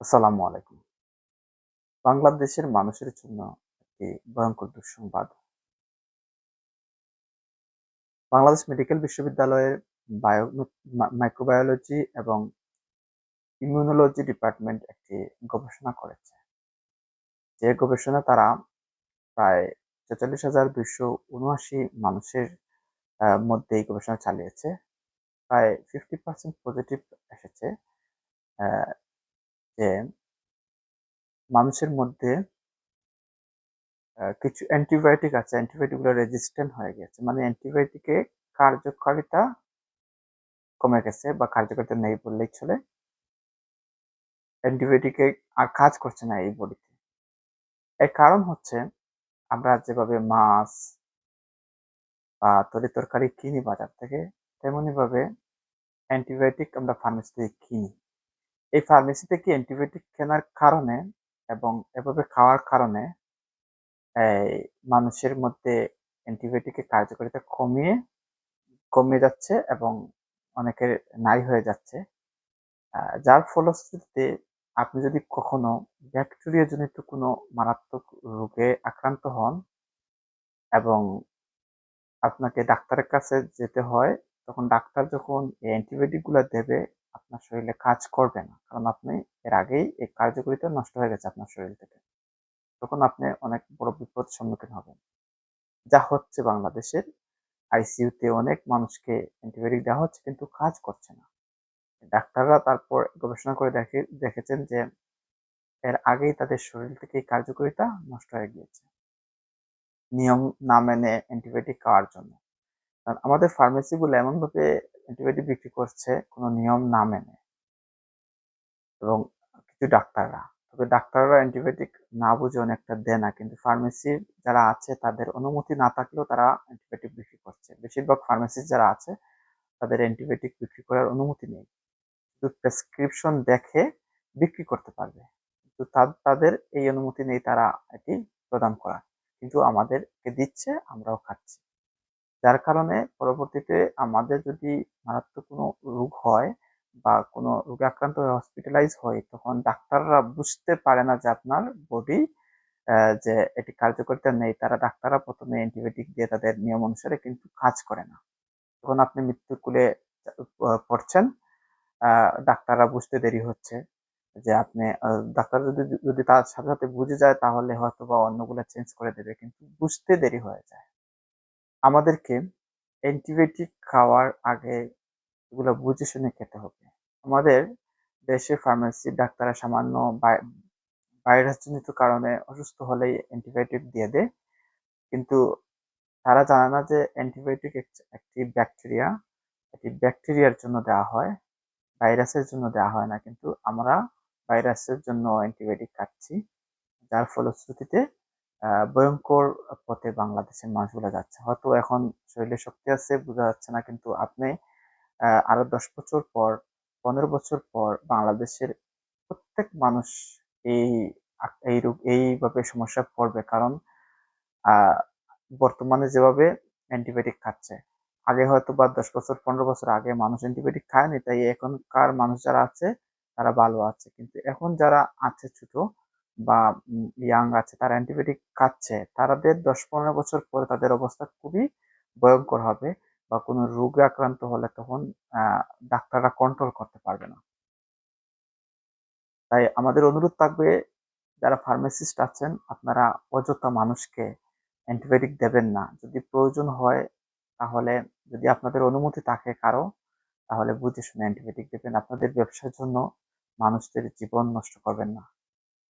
আসসালামু আলাইকুম। বাংলাদেশের মানুষের জন্য একটি ভয়ঙ্কর দুঃসংবাদ। বাংলাদেশ মেডিকেল বিশ্ববিদ্যালয়ের বায়ো মাইক্রোবায়োলজি এবং ইমিউনোলজি ডিপার্টমেন্ট একটি গবেষণা করেছে। যে গবেষণা তারা প্রায় ছেচল্লিশ হাজার দুইশো উনআশি মানুষের মধ্যে এই গবেষণা চালিয়েছে। প্রায় ফিফটি পার্সেন্ট পজিটিভ এসেছে। যে মানুষের মধ্যে কিছু অ্যান্টিবায়োটিক আছে অ্যান্টিবায়োটিকগুলো রেজিস্ট্যান্ট হয়ে গেছে। মানে অ্যান্টিবায়োটিকে কার্যকারিতা কমে গেছে বা কার্যকারিতা নেই বললেই চলে। অ্যান্টিবায়োটিকে আর কাজ করছে না এই বডিতে এর কারণ হচ্ছে আমরা যেভাবে মাছ বা তরি তরকারি কিনি বাজার থেকে তেমনইভাবে অ্যান্টিবায়োটিক আমরা ফার্মেসি থেকে কিনি। এই ফার্মেসি থেকে অ্যান্টিবায়োটিক কেনার কারণে এবং এভাবে খাওয়ার কারণে মানুষের মধ্যে অ্যান্টিবায়োটিকের কার্যকারিতা কমিয়ে কমে যাচ্ছে এবং অনেকের নাই হয়ে যাচ্ছে। যার ফলশ্রুতিতে আপনি যদি কখনো ব্যাকটেরিয়া জনিত কোনো মারাত্মক রোগে আক্রান্ত হন এবং আপনাকে ডাক্তারের কাছে যেতে হয়, তখন ডাক্তার যখন অ্যান্টিবায়োটিকগুলো দেবে আপনার শরীরে কাজ করবে না। কারণ আপনি এর আগেই এই কার্যকরিতা নষ্ট হয়ে গেছে আপনার শরীর থেকে। তখন আপনি অনেক বড় বিপদ সম্মুখীন হবেন। যা হচ্ছে বাংলাদেশের আইসিইউতে অনেক মানুষকে অ্যান্টিবায়োটিক দেওয়া হচ্ছে কিন্তু কাজ করছে না। ডাক্তাররা তারপর গবেষণা করে দেখে, দেখেছেন যে এর আগেই তাদের শরীর থেকে কার্যকারিতা নষ্ট হয়ে গিয়েছে। নিয়ম না মেনে অ্যান্টিবায়োটিক খাওয়ার জন্য। কারণ আমাদের ফার্মেসিগুলো এমনভাবে অ্যান্টিবায়োটিক বিক্রি করছে, কোনো নিয়ম না মেনে। এবং কিছু ডাক্তাররা। তবে ডাক্তাররা অ্যান্টিবায়োটিক না বুঝে অনেকটা দেয় না। কিন্তু ফার্মেসির যারা আছে, তাদের অনুমতি না থাকলেও তারা অ্যান্টিবায়োটিক বিক্রি করছে। বেশিরভাগ ফার্মেসিস্ট যারা আছে, তাদের অ্যান্টিবায়োটিক বিক্রি করার অনুমতি নেই। শুধু প্রেসক্রিপশন দেখে বিক্রি করতে পারবে। কিন্তু তাদের এই অনুমতি নেই তারা এটি প্রদান করা কিন্তু আমাদেরকে দিচ্ছে, আমরাও খাচ্ছি। যার কারণে পরবর্তীতে আমাদের যদি মারাত্মক কোনো রোগ হয় বা কোনো রোগে আক্রান্ত হয়ে হসপিটালাইজ হয়, তখন ডাক্তাররা বুঝতে পারে না যে আপনার বডি যে এটি কার্যকরিতা নেই, তারা ডাক্তাররা প্রথমে অ্যান্টিবায়োটিক দিয়ে তাদের নিয়ম অনুসারে কিন্তু কাজ করে না। তখন আপনি মৃত্যুকুলে পড়ছেন ডাক্তাররা বুঝতে দেরি হচ্ছে যে আপনি ডাক্তার যদি যদি তার সাথে সাথে বুঝে যায়, তাহলে হয়তো বা অন্যগুলো চেঞ্জ করে দেবে, কিন্তু বুঝতে দেরি হয়ে যায়। আমাদেরকে অ্যান্টিবায়োটিক খাওয়ার আগে এগুলো বুঝে শুনে খেতে হবে। আমাদের দেশে ফার্মেসি ডাক্তাররা সামান্য ভাইরাসজনিত কারণে অসুস্থ হলেই অ্যান্টিবায়োটিক দিয়ে দেয়। কিন্তু তারা জানে না যে অ্যান্টিবায়োটিক একটি ব্যাকটেরিয়া এটি ব্যাকটেরিয়ার জন্য দেওয়া হয়, ভাইরাসের জন্য দেওয়া হয় না। কিন্তু আমরা ভাইরাসের জন্য অ্যান্টিবায়োটিক খাচ্ছি, যার ফলশ্রুতিতে ভয়ঙ্কর পথে বাংলাদেশের মানুষগুলো যাচ্ছে। হয়তো এখন শরীরে শক্তি আছে, বোঝা যাচ্ছে না, কিন্তু আপনি আরও দশ বছর পর, পনেরো বছর পর বাংলাদেশের প্রত্যেক মানুষ এই এই রোগ, এইভাবে সমস্যা পড়বে। কারণ বর্তমানে যেভাবে অ্যান্টিবায়োটিক খাচ্ছে, আগে হয়তো বা দশ বছর, পনেরো বছর আগে মানুষ অ্যান্টিবায়োটিক খায়নি, তাই এখনকার মানুষ যারা আছে, তারা ভালো আছে। কিন্তু এখন যারা আছে ছোট বা ইয়াং আছে, তারা অ্যান্টিবায়োটিক খাচ্ছে তাদের দশ পনেরো বছর পরে তাদের অবস্থা খুবই ভয়ঙ্কর হবে বা কোনো রোগে আক্রান্ত হলে তখন ডাক্তাররা কন্ট্রোল করতে পারবে না। তাই আমাদের অনুরোধ থাকবে, যারা ফার্মাসিস্ট আছেন, আপনারা অযথা মানুষকে অ্যান্টিবায়োটিক দেবেন না। যদি প্রয়োজন হয়, তাহলে যদি আপনাদের অনুমতি থাকে কারও, তাহলে বুঝে শুনে অ্যান্টিবায়োটিক দেবেন। আপনাদের ব্যবসার জন্য মানুষদের জীবন নষ্ট করবেন না।